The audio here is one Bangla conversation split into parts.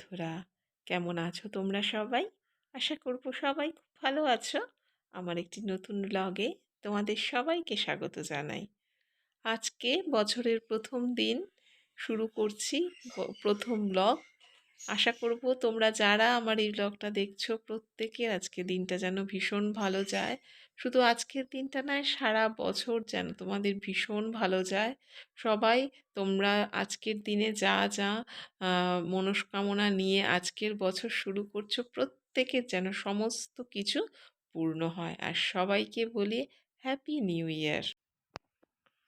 বন্ধুরা, কেমন আছো তোমরা সবাই? আশা করব সবাই খুব ভালো আছো। আমার একটি নতুন ব্লগে তোমাদের সবাইকে স্বাগত জানাই। আজকে বছরের প্রথম দিন, শুরু করছি প্রথম ব্লগ আশা করব তোমরা যারা আমার এই ব্লগটা দেখছ প্রত্যেকের আজকে দিনটা যেন ভীষণ ভালো যায়। শুধু আজকের দিনটা নয়, সারা বছর যেন তোমাদের ভীষণ ভালো যায়। সবাই তোমরা আজকের দিনে যা যা মনস্কামনা নিয়ে আজকের বছর শুরু করছ প্রত্যেকের যেন সমস্ত কিছু পূর্ণ হয়। আর সবাইকে বলি হ্যাপি নিউ ইয়ার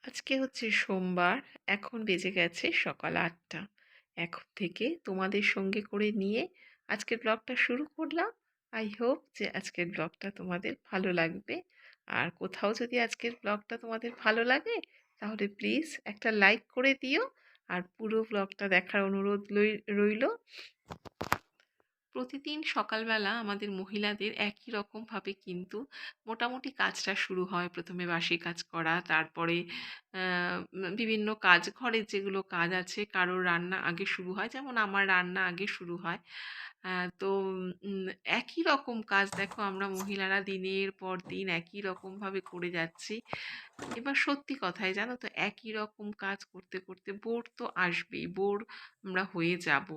আজকে হচ্ছে সোমবার, এখন বেজে গেছে সকাল আটটা। এখন থেকে তোমাদের সঙ্গে করে নিয়ে আজকের ব্লগটা শুরু করলাম। আই হোপ যে আজকের ব্লগটা তোমাদের ভালো লাগবে। আর কোথাও যদি আজকের ব্লগটা তোমাদের ভালো লাগে, তাহলে প্লিজ একটা লাইক করে দিও। আর পুরো ব্লগটা দেখার অনুরোধ রইল। প্রতিদিন সকালবেলা আমাদের মহিলাদের একই রকমভাবে কিন্তু মোটামুটি কাজটা শুরু হয়। প্রথমে বাসি কাজ করা, তারপরে বিভিন্ন কাজ, ঘরের যেগুলো কাজ আছে, কারোর রান্না আগে শুরু হয়, যেমন আমার রান্না আগে শুরু হয়। তো একই রকম কাজ দেখো আমরা মহিলারা দিনের পর দিন একই রকমভাবে করে যাচ্ছি। এবার সত্যি কথাই জানো তো একই রকম কাজ করতে করতে বোর তো আসবেই বোর আমরা হয়ে যাব।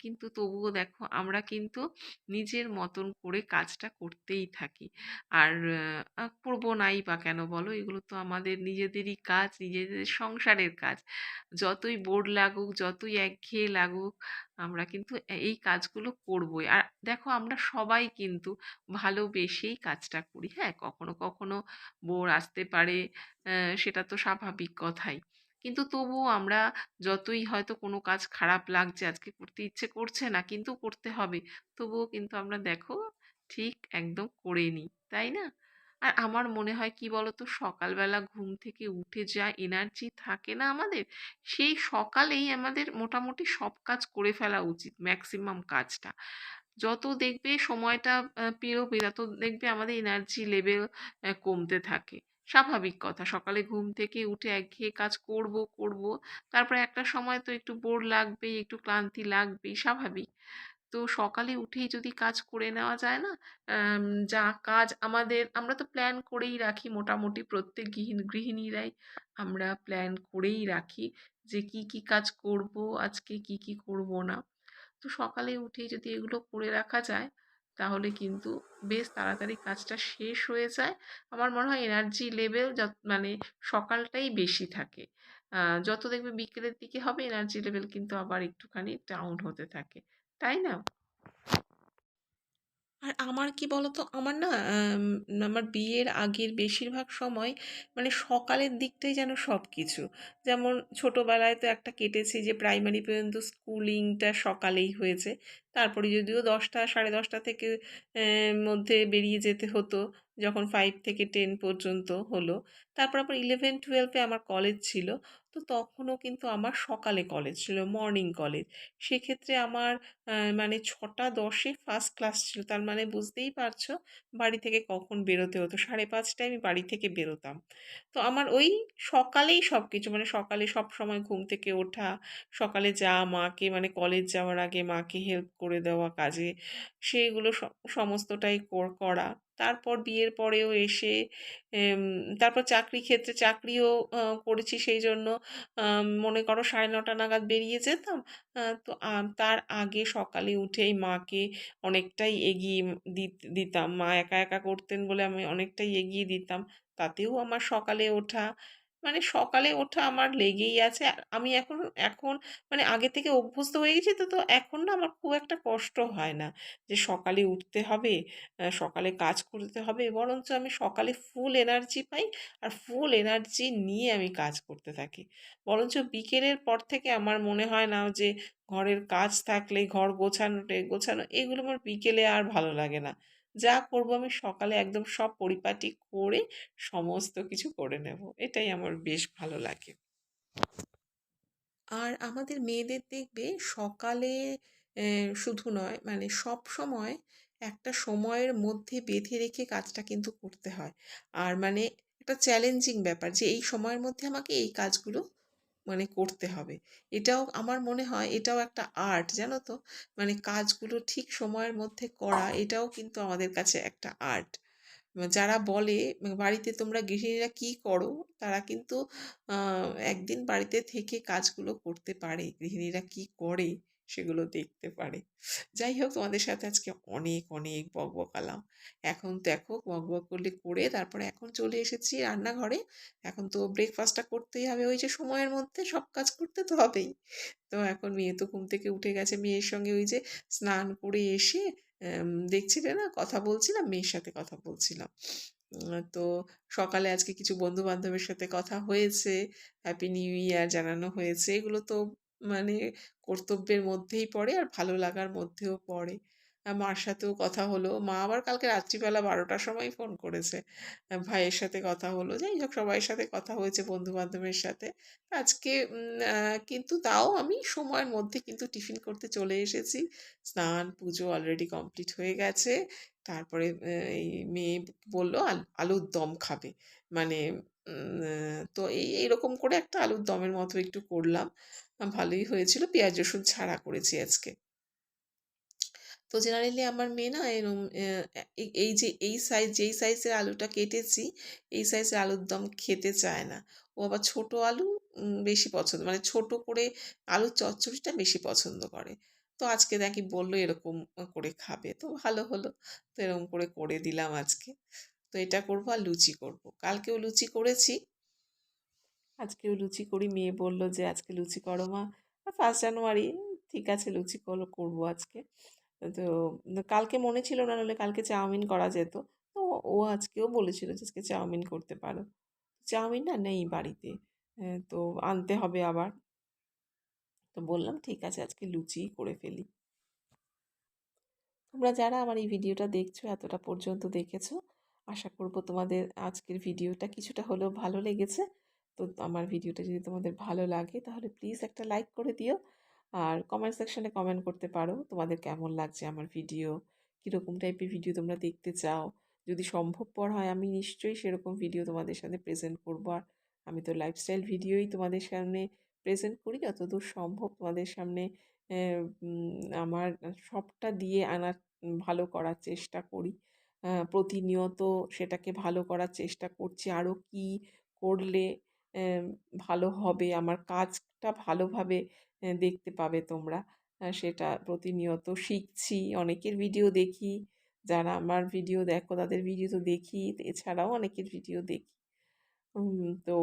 কিন্তু তবুও দেখো আমরা কিন্তু নিজের মতন করে কাজটা করতেই থাকি। আর আহ, করব নাই বা কেন বলো? এগুলো তো আমাদের নিজেদেরই কাজ নিজেদের সংসারের কাজ। যতই বোর লাগুক যতই একঘেয়ে লাগুক আমরা কিন্তু এই কাজগুলো করবই। আর দেখো আমরা সবাই কিন্তু ভালোবেসেই কাজটা করি হ্যাঁ? কখনো কখনো বোর আসতে পারে সেটা তো স্বাভাবিক কথাই। কিন্তু তবুও আমরা যতই হয়তো কোনো কাজ খারাপ লাগছে, আজকে করতে ইচ্ছে করছে না, কিন্তু করতে হবে। তবুও কিন্তু আমরা দেখো ঠিক একদম করে নিই, তাই না? আর আমার মনে হয় কি বলতো, সকালবেলা ঘুম থেকে উঠে যা এনার্জি থাকে না আমাদের, সেই সকালেই আমাদের মোটামুটি সব কাজ করে ফেলা উচিত ম্যাক্সিমাম কাজটা। যত দেখবে সময়টা পেরোবে তত দেখবে আমাদের এনার্জি লেভেল কমতে থাকে। স্বাভাবিক কথা, সকালে ঘুম থেকে উঠে একঘেয়ে কাজ করব করব, তারপরে একটা সময় তো একটু বোর লাগবেই, একটু ক্লান্তি লাগবেই, স্বাভাবিক। তো সকালে উঠেই যদি কাজ করে নেওয়া যায় না যা কাজ আমাদের, আমরা তো প্ল্যান করেই রাখি মোটামুটি প্রত্যেক গৃহিণী, গৃহিণীরাই আমরা প্ল্যান করেই রাখি যে কি কি কাজ করব, আজকে কি কি করব না। তো সকালে উঠেই যদি এগুলো করে রাখা যায়, তাহলে কিন্তু বেশ তাড়াতাড়ি কাজটা শেষ হয়ে যায়। আমার মনে হয় এনার্জি লেভেল যত মানে সকালটাই বেশি থাকে। যত দেখবে বিকেলের দিকে হবে এনার্জি লেভেল কিন্তু আবার একটুখানি ডাউন হতে থাকে। তাই না? আর আমার কি বলতো? আমার না আমার বিয়ের আগের বেশিরভাগ সময় মানে সকালের দিকটাই যেন সব কিছু যেমন ছোটোবেলায় তো একটা কেটেছি যে প্রাইমারি পর্যন্ত স্কুলিংটা সকালেই হয়েছে। তারপরে যদিও দশটা, সাড়ে দশটা থেকে মধ্যে বেরিয়ে যেতে হতো, যখন ফাইভ থেকে টেন পর্যন্ত হলো। তারপর আবার ইলেভেন টুয়েলভে আমার কলেজ ছিল, তো তখনও কিন্তু আমার সকালে কলেজ ছিল মর্নিং কলেজ সেক্ষেত্রে আমার মানে ছটা দশে ফার্স্ট ক্লাস ছিল, তার মানে বুঝতেই পারছ, বাড়ি থেকে কখন বেরোতে হতো। সাড়ে পাঁচটায় আমি বাড়ি থেকে বেরোতাম। তো আমার ওই সকালেই সব কিছু মানে সকালে সব সময় ঘুম থেকে ওঠা, সকালে যা মাকে মানে কলেজ যাওয়ার আগে মাকে হেল্প করে দেওয়া কাজে, সেইগুলো সমস্তটাই কর- তারপর বিয়ের পরেও এসে তারপর চাকরি ক্ষেত্রে চাকরিও করেছি সেই জন্য মনে করো সাড়ে নটা নাগাদ বেরিয়ে যেতাম তো তার আগে সকালে উঠেই মাকে অনেকটাই এগিয়ে দিত- দিতাম। মা একা একা করতেন বলে আমি অনেকটাই এগিয়ে দিতাম। তাতেও আমার সকালে ওঠা মানে সকালে ওঠা আমার লেগেই আছে। আমি এখন এখন মানে আগে থেকে অভ্যস্ত হয়ে গেছি তো তো এখন না আমার খুব একটা কষ্ট হয় না যে সকালে উঠতে হবে সকালে কাজ করতে হবে। বরঞ্চ আমি সকালে ফুল এনার্জি পাই আর ফুল এনার্জি নিয়ে আমি কাজ করতে থাকি। বরঞ্চ বিকেলের পর থেকে আমার মনে হয় না যে ঘরের কাজ থাকলে, ঘর গোছানো টে- গোছানো এগুলো আমার বিকেলে আর ভালো লাগে না। যা করব আমি সকালে একদম সব পরিপাটি করে সমস্ত কিছু করে নেব। এটাই আমার বেশ ভালো লাগে। আর আমাদের মেয়েদের দেখবে সকালে শুধু নয় মানে সব সময় একটা সময়ের মধ্যে বেঁধে রেখে কাজটা কিন্তু করতে হয়। আর মানে একটা চ্যালেঞ্জিং ব্যাপার যে এই সময়ের মধ্যে আমাকে এই কাজগুলো মানে করতে হবে। এটাও আমার মনে হয় এটাও একটা আর্ট জানো তো? মানে কাজগুলো ঠিক সময়ের মধ্যে করা, এটাও কিন্তু আমাদের কাছে একটা আর্ট যারা বলে বাড়িতে তোমরা গৃহিণীরা কি করো, তারা কিন্তু একদিন বাড়িতে থেকে কাজগুলো করতে পারে। গৃহিণীরা কি করে? সেগুলো দেখতে পারে। যাই হোক, তোমাদের সাথে আজকে অনেক অনেক বক বকালাম এখন দেখো, বক বক করলে করে তারপরে এখন চলে এসেছি রান্নাঘরে। এখন তো ব্রেকফাস্টটা করতেই হবে। ওই যে সময়ের মধ্যে সব কাজ করতে তো হবেই। তো এখন মেয়ে তো ঘুম থেকে উঠে গেছে। মেয়ের সঙ্গে ওই যে স্নান করে এসে দেখছিলে না? কথা বলছিলাম, মেয়ের সাথে কথা বলছিলাম। তো সকালে আজকে কিছু বন্ধু বান্ধবের সাথে কথা হয়েছে। হ্যাপি নিউ ইয়ার জানানো হয়েছে। এগুলো তো মানে কর্তব্যের মধ্যেই পড়ে আর ভালো লাগার মধ্যেও পড়ে। মার সাথেও কথা হলো। মা আবার কালকে রাত্রিবেলা বারোটার সময় ফোন করেছে। ভাইয়ের সাথে কথা হলো। যাই হোক সবাই সাথে কথা হয়েছে বন্ধু বান্ধবের সাথে। আজকে কিন্তু তাও আমি সময়ের মধ্যে কিন্তু টিফিন করতে চলে এসেছি। স্নান, পুজো অলরেডি কমপ্লিট হয়ে গেছে। তারপরে এই মেয়ে বলল আলুর দম খাবে। মানে তো এই, এইরকম করে একটা আলুর দমের মতো একটু করলাম। ভালোই হয়েছিল, পেঁয়াজ, রসুন ছাড়া করেছি আজকে। তো জেনারেলি আমার মেয়ে না এরম এই যে, এই সাইজ যেই সাইজের আলুটা কেটেছি, এই সাইজের আলুর দম খেতে চায় না। ও আবার ছোট আলু বেশি পছন্দ মানে ছোট করে আলুর চচ্চড়িটা বেশি পছন্দ করে। তো আজকে নাকি বলল এরকম করে খাবে, তো ভালো হলো। তো এরকম করে করে দিলাম আজকে। তো এটা করব আর লুচি করব। কালকেও লুচি করেছি। আজকেও লুচি করি, মেয়ে বলল যে, আজকে লুচি করো মা। ফার্স্ট জানুয়ারি ঠিক আছে, লুচি করো করব আজকে। তো কালকে মনে ছিল না, নাহলে কালকে চাউমিন করা যেত। তো ও আজকেও বলেছিল যে, আজকে চাউমিন করতে পারো। চাউমিন না নেই বাড়িতে তো আনতে হবে আবার। তো বললাম, ঠিক আছে, আজকে লুচিই করে ফেলি। তোমরা যারা আমার এই ভিডিওটা দেখছ, এতটা পর্যন্ত দেখেছ, আশা করব তোমাদের আজকের ভিডিওটা কিছুটা হলেও ভালো লেগেছে। তো আমার ভিডিওটা যদি তোমাদের ভালো লাগে, তাহলে প্লিজ একটা লাইক করে দিও। আর কমেন্ট সেকশানে কমেন্ট করতে পারো, তোমাদের কেমন লাগছে আমার ভিডিও কীরকম টাইপের ভিডিও তোমরা দেখতে চাও? যদি সম্ভবপর হয়, আমি নিশ্চয়ই সেরকম ভিডিও তোমাদের সামনে প্রেজেন্ট করব। আর আমি তো লাইফস্টাইল ভিডিওই তোমাদের সামনে প্রেজেন্ট করি, যতদূর সম্ভব তোমাদের সামনে আমার সবটা দিয়ে আনার, ভালো করার চেষ্টা করি। প্রতিনিয়ত সেটাকে ভালো করার চেষ্টা করছি। আরও কী করলে ভালো হবে, আমার কাজটা ভালোভাবে দেখতে পাবে তোমরা। সেটা প্রতিনিয়ত শিখছি, অনেকের ভিডিও দেখি, যারা আমার ভিডিও দেখো তাদের ভিডিও তো দেখি, এছাড়াও অনেকের ভিডিও দেখি। তো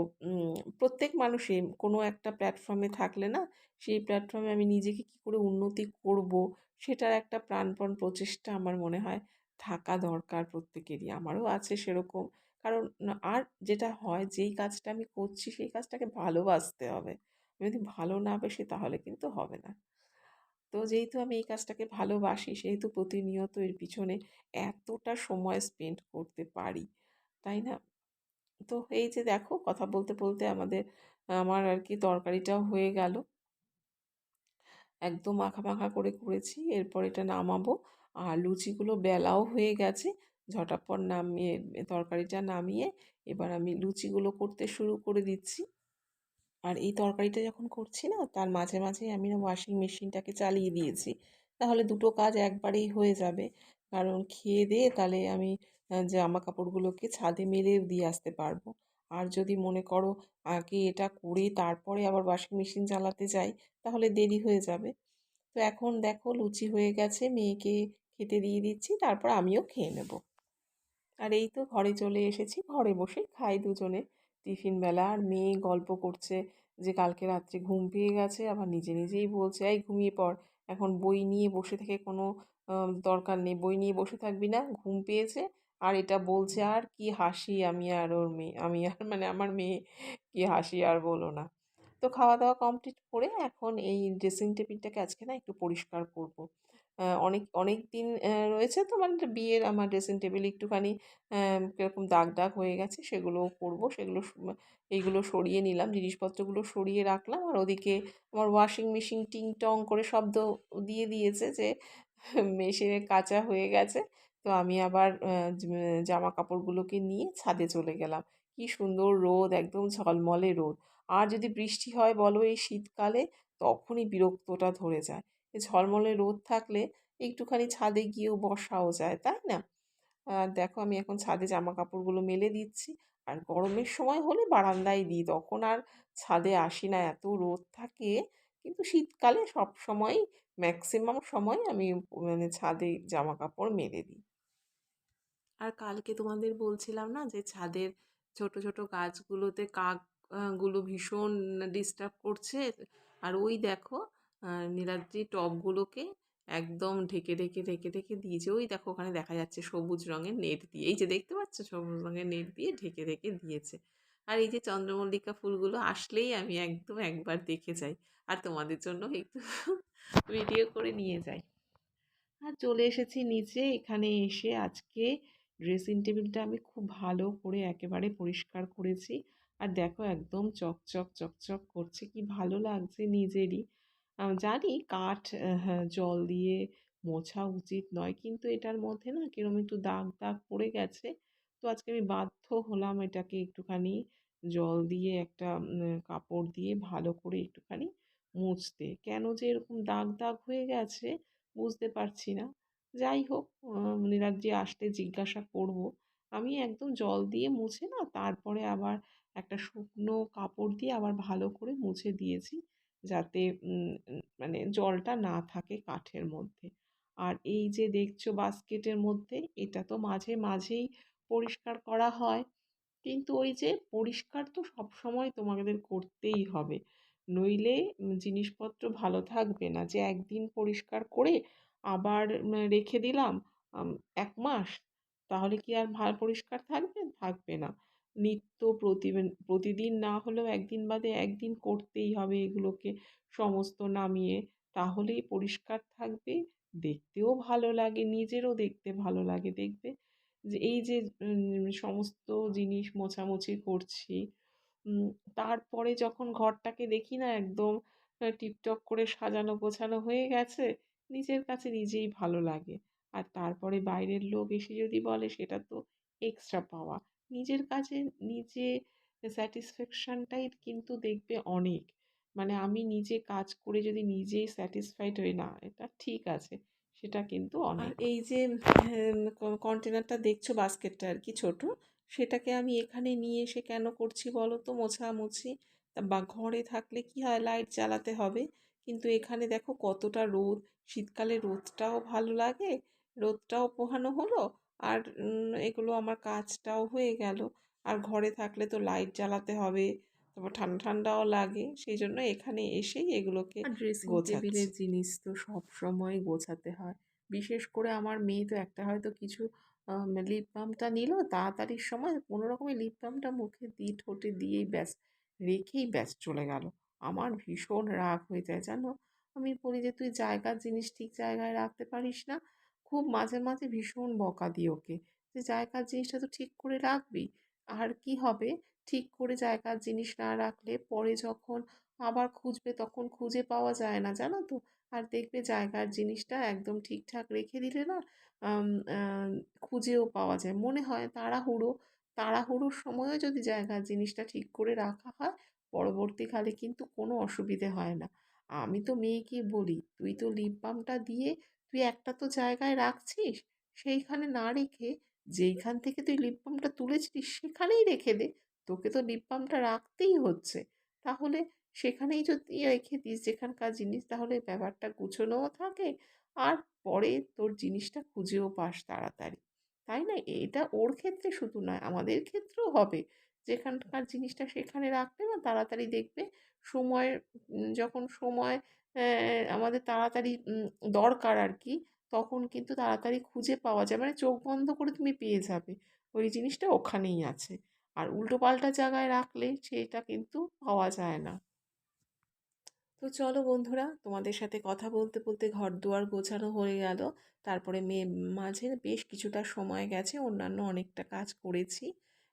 প্রত্যেক মানুষই কোনো একটা প্ল্যাটফর্মে থাকলে না, সেই প্ল্যাটফর্মে আমি নিজেকে কী করে উন্নতি করব, সেটার একটা প্রাণপণ প্রচেষ্টা আমার মনে হয় থাকা দরকার প্রত্যেকেরই। আমারও আছে সেরকম। কারণ আর যেটা হয় যেই কাজটা আমি করছি সেই কাজটাকে ভালোবাসতে হবে। যদি ভালো না বাসি তাহলে কিন্তু হবে না। তো যেহেতু আমি এই কাজটাকে ভালোবাসি, সেহেতু প্রতিনিয়ত এর পিছনে এতটা সময় স্পেন্ড করতে পারি, তাই না? তো এই যে দেখো, কথা বলতে বলতে আমাদের, আমার আর কি তরকারিটাও হয়ে গেল। একদম মাখা মাখা করে করেছি, এরপর এটা নামাবো, আর লুচিগুলো বেলাও হয়ে গেছে। ঝটাপট নামিয়ে তরকারিটা নামিয়ে এবার আমি লুচিগুলো করতে শুরু করে দিচ্ছি। আর এই তরকারিটা যখন করছি না, তার মাঝে মাঝেই আমি না ওয়াশিং মেশিনটাকে চালিয়ে দিয়েছি। তাহলে দুটো কাজ একবারেই হয়ে যাবে। কারণ খেয়ে দিয়ে তাহলে আমি জামা কাপড়গুলোকে ছাদে মেলে দিয়ে আসতে পারব। আর যদি মনে করো আগে এটা করে তারপরে আবার ওয়াশিং মেশিন চালাতে যাই, তাহলে দেরি হয়ে যাবে। তো এখন দেখো লুচি হয়ে গেছে, মেয়েকে খেতে দিয়ে দিচ্ছি, তারপর আমিও খেয়ে নেব। আর এই তো ঘরে চলে এসেছি। ঘরে বসে খাই দুজনে। টিফিন বেলা আর মেয়ে গল্প করছে যে, কালকে রাত্রে ঘুম পেয়ে গেছে, আবার নিজে নিজেই বলছে, এই ঘুমিয়ে পড়। এখন বই নিয়ে বসে থেকে কোনো দরকার নেই। বই নিয়ে বসে থাকবি না, ঘুম পেয়েছে। আর এটা বলছে আর কি হাসি, আমি আর ওর মেয়ে, আমি আর মানে আমার মেয়ে, কি হাসি আর বলো না। তো খাওয়া দাওয়া কমপ্লিট করে এখন এই ড্রেসিং টেবিলটাকে আজকে না একটু পরিষ্কার করব। অনেক অনেক দিন রয়েছে তো মানে বিয়ের আমার ড্রেসিং টেবিল একটুখানি কীরকম দাগ দাগ হয়ে গেছে সেগুলোও করব। সেগুলো এইগুলো সরিয়ে নিলাম, জিনিসপত্রগুলো সরিয়ে রাখলাম। আর ওদিকে আমার ওয়াশিং মেশিন টিং টং করে শব্দ দিয়ে দিয়েছে যে, মেশিনে কাঁচা হয়ে গেছে। তো আমি আবার জামা কাপড়গুলোকে নিয়ে ছাদে চলে গেলাম। কি সুন্দর রোদ, একদম ঝলমলে রোদ। আর যদি বৃষ্টি হয় বলো এই শীতকালে, তখনই বিরক্তটা ধরে যায়। এই ঝলমলে রোদ থাকলে একটুখানি ছাদে গিয়েও বসাও যায়, তাই না? দেখো আমি এখন ছাদে জামা কাপড়গুলো মেলে দিচ্ছি, আর গরমের সময় হলে বারান্দায় দিই। তখন আর ছাদে আসি না, এত রোদ থাকে। কিন্তু শীতকালে সব সময় ম্যাক্সিমাম সময় আমি মানে ছাদে জামা কাপড় মেলে দিই। আর কালকে তোমাদের বলছিলাম না যে ছাদের ছোট ছোট গাছগুলোতে কাক গুলো ভীষণ ডিস্টার্ব করছে। আর ওই দেখো নীলাদ্রি টবগুলোকে একদম ঢেকে ঢেকে ঢেকে ঢেকে দিয়েছে। ওই দেখো ওখানে দেখা যাচ্ছে সবুজ রঙের নেট দিয়ে। এই যে দেখতে পাচ্ছ? সবুজ রঙের নেট দিয়ে ঢেকে ঢেকে দিয়েছে। আর এই যে চন্দ্রমল্লিকা ফুলগুলো আসলেই আমি একদম একবার দেখে যাই। আর তোমাদের জন্য একটু ভিডিও করে নিয়ে যাই। আর চলে এসেছি নিচে। এখানে এসে আজকে ড্রেসিং টেবিলটা আমি খুব ভালো করে একেবারে পরিষ্কার করেছি। আর দেখো একদম চকচক চকচক করছে কি ভালো লাগছে নিজেরই। জানি কাঠ হ্যাঁ, জল দিয়ে মোছা উচিত নয় কিন্তু এটার মধ্যে না কিরম একটু দাগ দাগ পড়ে গেছে। তো আজকে আমি বাধ্য হলাম এটাকে একটুখানি জল দিয়ে একটা কাপড় দিয়ে ভালো করে একটুখানি মুছতে। কেন যে এরকম দাগ দাগ হয়ে গেছে বুঝতে পারছি না। যাই হোক নীলাদ্রি আসলে জিজ্ঞাসা করব। আমি একদম জল দিয়ে মুছে না তারপরে আবার একটা শুকনো কাপড় দিয়ে আবার ভালো করে মুছে দিয়েছি যাতে মানে জলটা না থাকে কাঠের মধ্যে। আর এই যে দেখছ বাস্কেটের মধ্যে, এটা তো মাঝে মাঝেই পরিষ্কার করা হয়। কিন্তু ওই যে পরিষ্কার তো সবসময় তোমাদের করতেই হবে। নইলে জিনিসপত্র ভালো থাকবে না। যে একদিন পরিষ্কার করে আবার রেখে দিলাম এক মাস, তাহলে কি আর ভালো পরিষ্কার থাকবে? থাকবে না। নিত্য প্রতিদিন প্রতিদিন না হলেও একদিন বাদে একদিন করতেই হবে এগুলোকে সমস্ত নামিয়ে। তাহলেই পরিষ্কার থাকবে, দেখতেও ভালো লাগে, নিজেরও দেখতে ভালো লাগে। দেখবে যে এই যে সমস্ত জিনিস মোছামুছি করছি তারপরে যখন ঘরটাকে দেখি না একদম টিপটপ করে সাজানো গোছানো হয়ে গেছে, নিজের কাছে নিজেই ভালো লাগে। আর তারপরে বাইরের লোক এসে যদি বলে সেটা তো এক্সট্রা পাওয়া। নিজের কাজে নিজে স্যাটিসফ্যাকশনটাই কিন্তু দেখবে অনেক। মানে আমি নিজে কাজ করে যদি নিজেই স্যাটিসফাইড হই না এটা ঠিক আছে সেটা কিন্তু অনেক। এই যে কন্টেনারটা দেখছ বাস্কেটটা আর কি ছোট সেটাকে আমি এখানে নিয়ে এসে কেন করছি বলো তো? মোছামুছি বা ঘরে থাকলে কি হয়? লাইট জ্বালাতে হবে। কিন্তু এখানে দেখো কতটা রোদ শীতকালে রোদটাও ভালো লাগে রোদটাও পোহানো হলো আর এগুলো আমার কাজটাও হয়ে গেল। আর ঘরে থাকলে তো লাইট জ্বালাতে হবে তারপর ঠান্ডা ঠান্ডাও লাগে সেই জন্য এখানে এসেই এগুলোকে ড্রেসিং টেবিলের জিনিস তো সব সময় গোছাতে হয়। বিশেষ করে আমার মেয়ে তো একটা হয়তো কিছু লিপ বামটা নিল তাড়াতাড়ির সময় কোনো রকমে লিপ বামটা মুখে দিয়ে ঠোঁটে দিয়েই ব্যাস রেখেই ব্যাস চলে গেল। আমার ভীষণ রাগ হয়ে যায় জানো? আমি বলি যে তুই জায়গার জিনিস ঠিক জায়গায় রাখতে পারিস না খুব মাঝে মাঝে ভীষণ বকা দিই ওকে যে, জায়গার জিনিসটা তো ঠিক করে রাখবি, আর কি হবে? ঠিক করে জায়গার জিনিস না রাখলে পরে যখন আবার খুঁজবে তখন খুঁজে পাওয়া যায় না, জানো তো? আর দেখবে জায়গার জিনিসটা একদম ঠিকঠাক রেখে দিলে না খুঁজেও পাওয়া যায়। মনে হয় তাড়াহুড়ো, তাড়াহুড়োর সময়ও যদি জায়গার জিনিসটা ঠিক করে রাখা হয়, পরবর্তীকালে কিন্তু কোনো অসুবিধে হয় না। আমি তো মেয়েকে বলি, তুই তো লিপ বামটা দিয়ে তুই একটা তো জায়গায় রাখছিস, সেইখানে না রেখে যেইখান থেকে তুই লিপ বামটা তুলেছিস সেখানেই রেখে দে। তোকে তো লিপ বামটা রাখতেই হচ্ছে। তাহলে সেখানেই যদি রেখে দিস যেখানকার জিনিস, তাহলে ব্যাপারটা গুছোনোও থাকে আর পরে তোর জিনিসটা খুঁজেও পাস তাড়াতাড়ি। তাই না? এটা ওর ক্ষেত্রে শুধু নয়, আমাদের ক্ষেত্রেও হবে। যেখানকার জিনিসটা সেখানে রাখলে না তাড়াতাড়ি দেখবে সময় যখন সময় আমাদের তাড়াতাড়ি দরকার আর কি তখন কিন্তু তাড়াতাড়ি খুঁজে পাওয়া যায়। মানে চোখ বন্ধ করে তুমি পেয়ে যাবে। ওই জিনিসটা ওখানেই আছে। আর উল্টো পাল্টা জায়গায় রাখলে সেটা কিন্তু পাওয়া যায় না। তো চলো বন্ধুরা, তোমাদের সাথে কথা বলতে বলতে ঘর দুয়ার গোছানো হয়ে গেল। তারপরে মেয়ে মাঝে বেশ কিছুটা সময় গেছে। অন্যান্য অনেকটা কাজ করেছি।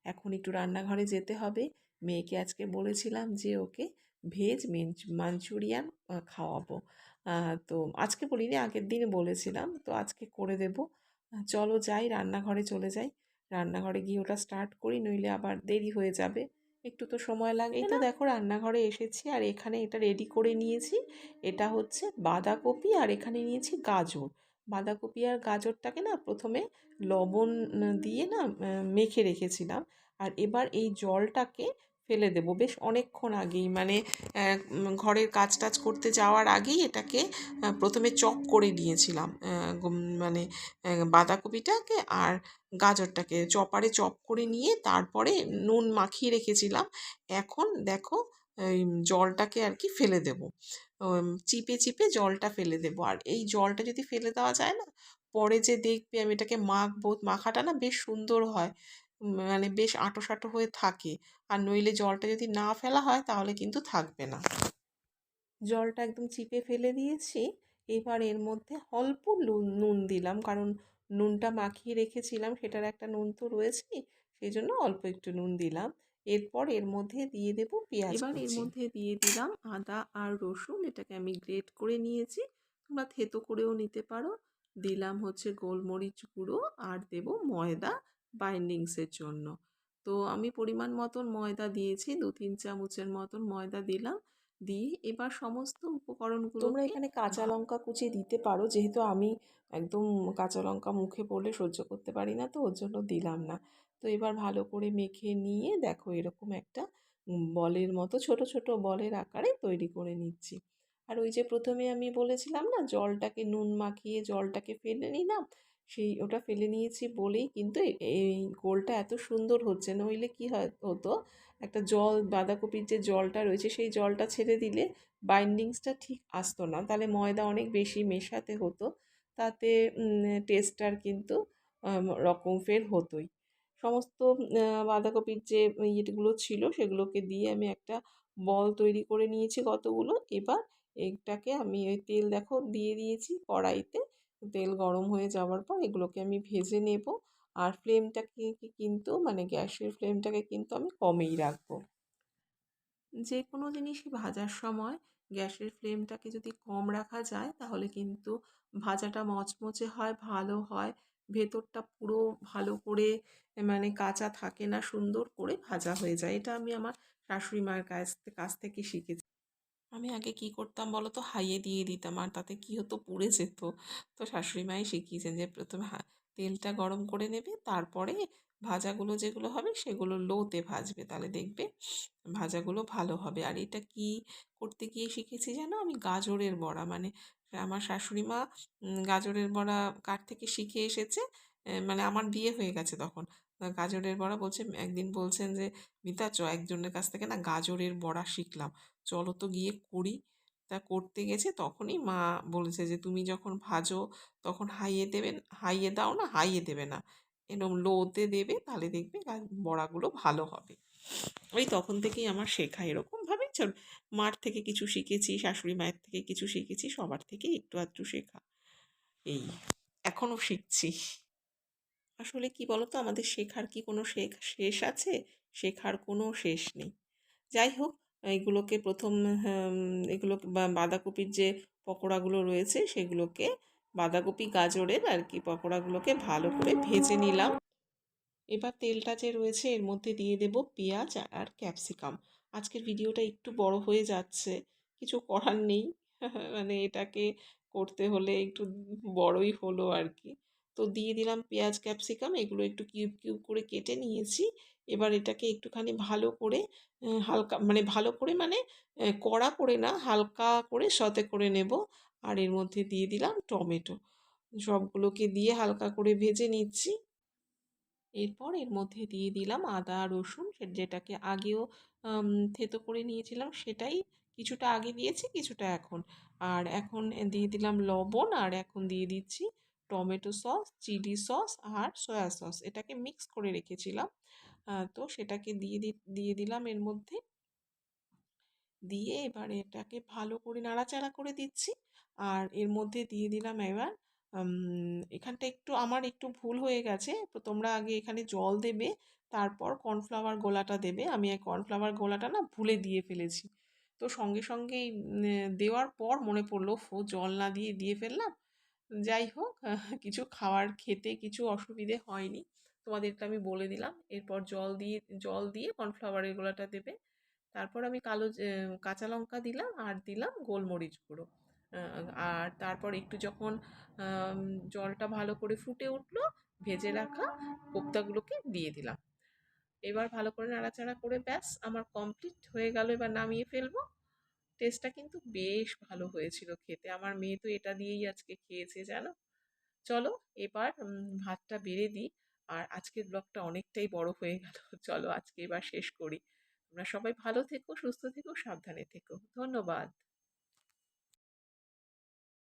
এখন একটু রান্নাঘরে যেতে হবে। মেয়েকে আজকে বলেছিলাম যে ওকে ভেজ মাঞ্চুরিয়ান খাওয়াবো। তো আজকে বলিনি আগের দিনে বলেছিলাম। তো আজকে করে দেব। চলো যাই রান্নাঘরে চলে যাই। রান্নাঘরে গিয়ে ওটা স্টার্ট করি নইলে আবার দেরি হয়ে যাবে। একটু তো সময় লাগবে এই তো দেখো রান্নাঘরে এসেছি আর এখানে এটা রেডি করে নিয়েছি। এটা হচ্ছে বাঁধাকপি আর এখানে নিয়েছি গাজর। বাঁধাকপি আর গাজরটাকে না প্রথমে লবণ দিয়ে না মেখে রেখেছিলাম। আর এবার এই জলটাকে ফেলে দেবো। বেশ অনেকক্ষণ আগেই মানে ঘরের কাজ টাজ করতে যাওয়ার আগেই এটাকে প্রথমে চপ করে নিয়েছিলাম মানে বাঁধাকপিটাকে আর গাজরটাকে। চপারে চপ করে নিয়ে তারপরে নুন মাখিয়ে রেখেছিলাম। এখন দেখো জলটাকে আর কি ফেলে দেবো। চিপে চিপে জলটা ফেলে দেবো। আর এই জলটা যদি ফেলে দেওয়া যায় না, পরে যে দেখবে আমি এটাকে মাখবো, মাখাটা না বেশ সুন্দর হয়। মানে বেশ আঁটো সাঁটো হয়ে থাকে। আর নইলে জলটা যদি না ফেলা হয় তাহলে কিন্তু থাকবে না। জলটা একদম চিপে ফেলে দিয়েছি। এবার এর মধ্যে অল্প নুন নুন দিলাম। কারণ নুনটা মাখিয়ে রেখেছিলাম সেটার একটা নুন তো রয়েছেই সেই জন্য অল্প একটু নুন দিলাম। এরপর এর মধ্যে দিয়ে দেবো পেঁয়াজ এবার এর মধ্যে দিয়ে দিলাম আদা আর রসুন এটাকে আমি গ্রেট করে নিয়েছি। তোমরা থেতো করেও নিতে পারো। দিলাম হচ্ছে গোলমরিচ গুঁড়ো আর দেব ময়দা। বাইন্ডিংসের জন্য। তো আমি পরিমাণ মতন ময়দা দিয়েছি দু তিন চামচের মতন ময়দা দিলাম দিয়ে এবার সমস্ত উপকরণগুলো তোমরা এখানে কাঁচা লঙ্কা কুচি দিতে পারো যেহেতু আমি একদম কাঁচা লঙ্কা মুখে পড়লে সহ্য করতে পারি না তো ওর জন্য দিলাম না। তো এবার ভালো করে মেখে নিয়ে দেখো এরকম একটা বলের মতো ছোট ছোট বলের আকারে তৈরি করে নিচ্ছি। আর ওই যে প্রথমে আমি বলেছিলাম না জলটাকে নুন মাখিয়ে জলটাকে ফেলে নিলাম সেই ওটা ফেলে নিয়েছি বলেই কিন্তু এই গোলটা এত সুন্দর হচ্ছে নইলে কি হতো? একটা জল, বাঁধাকপির যে জলটা রয়েছে সেই জলটা ছেড়ে দিলে বাইন্ডিংসটা ঠিক আসতো না। তাহলে ময়দা অনেক বেশি মেশাতে হতো। তাতে টেস্টটার কিন্তু রকম ফের হতোই। সমস্ত বাঁধাকপির যে ইয়েগুলো ছিল সেগুলোকে দিয়ে আমি একটা বল তৈরি করে নিয়েছি কতগুলো। এবার এটাকে আমি ওই তেল দেখো দিয়ে দিয়েছি কড়াইতে। তেল গরম হয়ে যাওয়ার পর এগুলোকে আমি ভেজে নেব। আর ফ্লেমটাকে কিন্তু মানে গ্যাসের ফ্লেমটাকে কিন্তু আমি কমেই রাখব। যে কোনো জিনিসই ভাজার সময় গ্যাসের ফ্লেমটাকে যদি কম রাখা যায় তাহলে কিন্তু ভাজাটা মচমচে হয়, ভালো হয়। ভেতরটা পুরো ভালো করে মানে কাঁচা থাকে না, সুন্দর করে ভাজা হয়ে যায়। এটা আমি আমার শাশুড়ি মায়ের কাছ কাছ থেকে শিখেছি। আমি আগে কি করতাম বলো তো হাইয়ে দিয়ে দিতাম। আর তাতে কি হতো? পুড়ে যেত। তো শাশুড়ি মাই শিখিয়েছেন যে, প্রথমে তেলটা গরম করে নেবে, তারপরে ভাজাগুলো যেগুলো হবে, সেগুলো লোতে ভাজবে। তাহলে দেখবে ভাজাগুলো ভালো হবে। আর এটা কি করতে গিয়ে শিখেছি জানো? আমি গাজরের বড়া। মানে আমার শাশুড়ি মা গাজরের বড়া কার থেকে শিখে এসেছে? মানে আমার বিয়ে হয়ে গেছে তখন। গাজরের বড়া বলছে একদিন বলছেন যে, মিতা, চ, একজনের কাছ থেকে না গাজরের বড়া শিখলাম। চলো তো গিয়ে করি। তা করতে গেছে, তখনই মা বলেছে যে, তুমি যখন ভাজো, তখন হাইয়ে দেবেন, হাইয়ে দাও না, হাইয়ে দেবে না। এরকম লোতে দেবে, তাহলে দেখবে বড়াগুলো ভালো হবে। ওই তখন থেকেই আমার শেখা এরকমভাবে চল, মার থেকে কিছু শিখেছি, শাশুড়ি মায়ের থেকে কিছু শিখেছি, সবার থেকে একটু আধটু শেখা। এই, এখনও শিখছি। আসলে কি বলতো? আমাদের শেখার কি কোনো শেখ, শেষ আছে? শেখার কোনো শেষ নেই। যাই হোক, এগুলোকে প্রথম এগুলো বাঁধাকপির যে পকোড়াগুলো রয়েছে, সেগুলোকে বাঁধাকপি, গাজরের আর কি পকোড়াগুলোকে ভালো করে ভেজে নিলাম। এবার তেলটা যে রয়েছে, এর মধ্যে দিয়ে দেব পেঁয়াজ আর ক্যাপসিকাম। আজকের ভিডিওটা একটু বড় হয়ে যাচ্ছে, কিছু করার নেই। মানে এটাকে করতে হলে একটু বড়ই হলো আর কি। তো দিয়ে দিলাম পেঁয়াজ, ক্যাপসিকাম, এগুলো একটু কিউব কিউব করে কেটে নিয়েছি। এবার এটাকে একটুখানি ভালো করে হালকা মানে ভালো করে মানে কড়া করে না, হালকা করে সতে করে নেব। আর এর মধ্যে দিয়ে দিলাম টমেটো। সবগুলোকে দিয়ে হালকা করে ভেজে নিচ্ছি। এরপর এর মধ্যে দিয়ে দিলাম আদা, রসুন যেটাকে আগেও থেতো করে নিয়েছিলাম সেটাই কিছুটা আগে দিয়েছি, কিছুটা এখন। আর এখন দিয়ে দিলাম লবণ, আর এখন দিয়ে দিচ্ছি টমেটো সস চিলি সস আর সয়া সস। এটাকে মিক্স করে রেখেছিলাম। তো সেটাকে দিয়ে দিয়ে দিলাম এর মধ্যে। দিয়ে এবারে এটাকে ভালো করে নাড়াচাড়া করে দিচ্ছি। আর এর মধ্যে দিয়ে দিলাম এবার এখানটা একটু আমার একটু ভুল হয়ে গেছে। তো তোমরা আগে এখানে জল দেবে তারপর কর্নফ্লাওয়ার গোলাটা দেবে। আমি এই কর্নফ্লাওয়ার গোলাটা না ভুলে দিয়ে ফেলেছি। তো সঙ্গে সঙ্গেই উম, দেওয়ার পর মনে পড়ল ফো জল না দিয়ে দিয়ে ফেললাম? যাই হোক, কিছু খাওয়ার খেতে কিছু অসুবিধে হয়নি। তোমাদেরকে আমি বলে দিলাম। এরপর জল দিয়ে জল দিয়ে কর্নফ্লাওয়ারের গোলাটা দেবে। তারপর আমি কালো কাঁচা লঙ্কা দিলাম আর দিলাম গোলমরিচ গুঁড়ো। আর তারপর একটু যখন জলটা ভালো করে ফুটে উঠল, ভেজে রাখা কোপ্তাগুলোকে দিয়ে দিলাম। এবার ভালো করে নাড়াচাড়া করে ব্যাস, আমার কমপ্লিট হয়ে গেল। এবার নামিয়ে ফেলব। টেস্টটা কিন্তু বেশ ভালো হয়েছিল খেতে। আমার মেয়ে তো এটা দিয়েই আজকে খেয়েছে, জানো? চলো এবার ভাতটা বেড়ে দিই। আর আজকের ব্লগটা অনেকটাই বড় হয়ে গেল। চলো আজকে এবার শেষ করি। তোমরা সবাই ভালো থেকো, সুস্থ থেকো, সাবধানে থেকো। ধন্যবাদ।